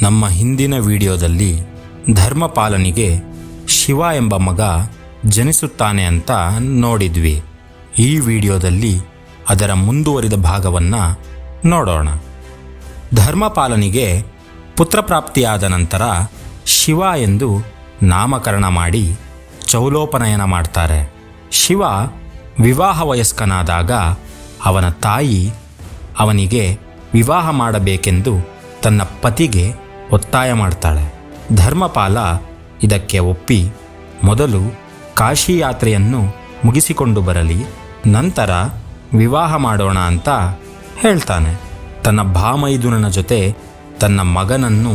ನಮ್ಮ ಹಿಂದಿನ ವಿಡಿಯೋದಲ್ಲಿ ಧರ್ಮಪಾಲನಿಗೆ ಶಿವ ಎಂಬ ಮಗ ಜನಿಸುತ್ತಾನೆ ಅಂತ ನೋಡಿದ್ವಿ. ಈ ವಿಡಿಯೋದಲ್ಲಿ ಅದರ ಮುಂದುವರಿದ ಭಾಗವನ್ನು ನೋಡೋಣ. ಧರ್ಮಪಾಲನಿಗೆ ಪುತ್ರಪ್ರಾಪ್ತಿಯಾದ ನಂತರ ಶಿವ ಎಂದು ನಾಮಕರಣ ಮಾಡಿ ಚೌಲೋಪನಯನ ಮಾಡ್ತಾರೆ. ಶಿವ ವಿವಾಹ ವಯಸ್ಕನಾದಾಗ ಅವನ ತಾಯಿ ಅವನಿಗೆ ವಿವಾಹ ಮಾಡಬೇಕೆಂದು ತನ್ನ ಪತಿಗೆ ಒತ್ತಾಯ ಮಾಡ್ತಾಳೆ. ಧರ್ಮಪಾಲ ಇದಕ್ಕೆ ಒಪ್ಪಿ, ಮೊದಲು ಕಾಶಿ ಯಾತ್ರೆಯನ್ನು ಮುಗಿಸಿಕೊಂಡು ಬರಲಿ, ನಂತರ ವಿವಾಹ ಮಾಡೋಣ ಅಂತ ಹೇಳ್ತಾನೆ. ತನ್ನ ಭಾಮೈದುನನ ಜೊತೆ ತನ್ನ ಮಗನನ್ನು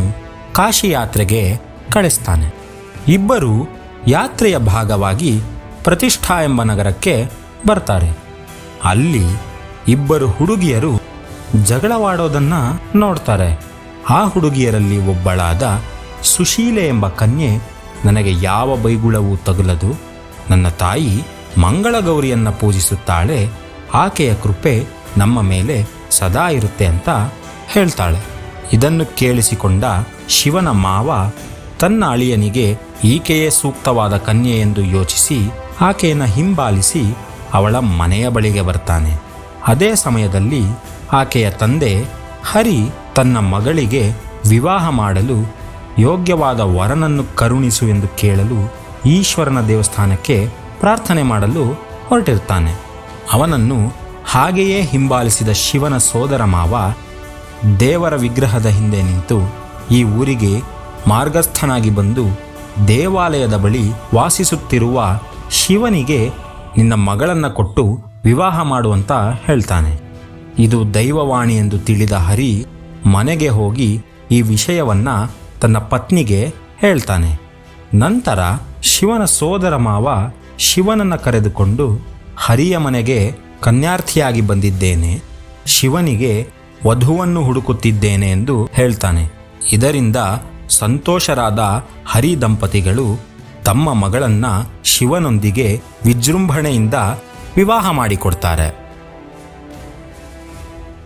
ಕಾಶಿ ಯಾತ್ರೆಗೆ ಕಳಿಸ್ತಾನೆ. ಇಬ್ಬರು ಯಾತ್ರೆಯ ಭಾಗವಾಗಿ ಪ್ರತಿಷ್ಠಾ ಎಂಬ ನಗರಕ್ಕೆ ಬರ್ತಾರೆ. ಅಲ್ಲಿ ಇಬ್ಬರು ಹುಡುಗಿಯರು ಜಗಳವಾಡೋದನ್ನು ನೋಡ್ತಾರೆ. ಆ ಹುಡುಗಿಯರಲ್ಲಿ ಒಬ್ಬಳಾದ ಸುಶೀಲೆ ಎಂಬ ಕನ್ಯೆ ನನಗೆ ಯಾವ ಬೈಗುಳವೂ ತಗುಲದು. ನನ್ನ ತಾಯಿ ಮಂಗಳಗೌರಿಯನ್ನ ಪೂಜಿಸುತ್ತಾಳೆ. ಆಕೆಯ ಕೃಪೆ ನಮ್ಮ ಮೇಲೆ ಸದಾ ಇರುತ್ತೆ ಅಂತ ಹೇಳ್ತಾಳೆ. ಇದನ್ನು ಕೇಳಿಸಿಕೊಂಡ ಶಿವನ ಮಾವ ತನ್ನ ಅಳಿಯನಿಗೆ ಈಕೆಯೇ ಸೂಕ್ತವಾದ ಕನ್ಯೆ ಎಂದು ಯೋಚಿಸಿ ಆಕೆಯನ್ನು ಹಿಂಬಾಲಿಸಿ ಅವಳ ಮನೆಯ ಬಳಿಗೆ ಬರ್ತಾನೆ. ಅದೇ ಸಮಯದಲ್ಲಿ ಆಕೆಯ ತಂದೆ ಹರಿ ತನ್ನ ಮಗಳಿಗೆ ವಿವಾಹ ಮಾಡಲು ಯೋಗ್ಯವಾದ ವರನನ್ನು ಕರುಣಿಸು ಎಂದು ಕೇಳಲು ಈಶ್ವರನ ದೇವಸ್ಥಾನಕ್ಕೆ ಪ್ರಾರ್ಥನೆ ಮಾಡಲು ಹೊರಟಿರ್ತಾನೆ ಅವನನ್ನು ಹಾಗೆಯೇ ಹಿಂಬಾಲಿಸಿದ ಶಿವನ ಸೋದರ ಮಾವ ದೇವರ ವಿಗ್ರಹದ ಹಿಂದೆ ನಿಂತು ಈ ಊರಿಗೆ ಮಾರ್ಗಸ್ಥನಾಗಿ ಬಂದು ದೇವಾಲಯದ ಬಳಿ ವಾಸಿಸುತ್ತಿರುವ ಶಿವನಿಗೆ ನಿನ್ನ ಮಗಳನ್ನ ಕೊಟ್ಟು ವಿವಾಹ ಮಾಡುವಂತ ಹೇಳ್ತಾನೆ. ಇದು ದೈವವಾಣಿ ಎಂದು ತಿಳಿದ ಹರಿ ಮನೆಗೆ ಹೋಗಿ ಈ ವಿಷಯವನ್ನ ತನ್ನ ಪತ್ನಿಗೆ ಹೇಳ್ತಾನೆ. ನಂತರ ಶಿವನ ಸೋದರ ಮಾವ ಶಿವನನ್ನ ಕರೆದುಕೊಂಡು ಹರಿಯ ಮನೆಗೆ ಕನ್ಯಾರ್ಥಿಯಾಗಿ ಬಂದಿದ್ದೇನೆ. ಶಿವನಿಗೆ ವಧುವನ್ನು ಹುಡುಕುತ್ತಿದ್ದೇನೆ ಎಂದು ಹೇಳ್ತಾನೆ. ಇದರಿಂದ ಸಂತೋಷರಾದ ಹರಿ ದಂಪತಿಗಳು ತಮ್ಮ ಮಗಳನ್ನ ಶಿವನೊಂದಿಗೆ ವಿಜೃಂಭಣೆಯಿಂದ ವಿವಾಹ ಮಾಡಿಕೊಡ್ತಾರೆ.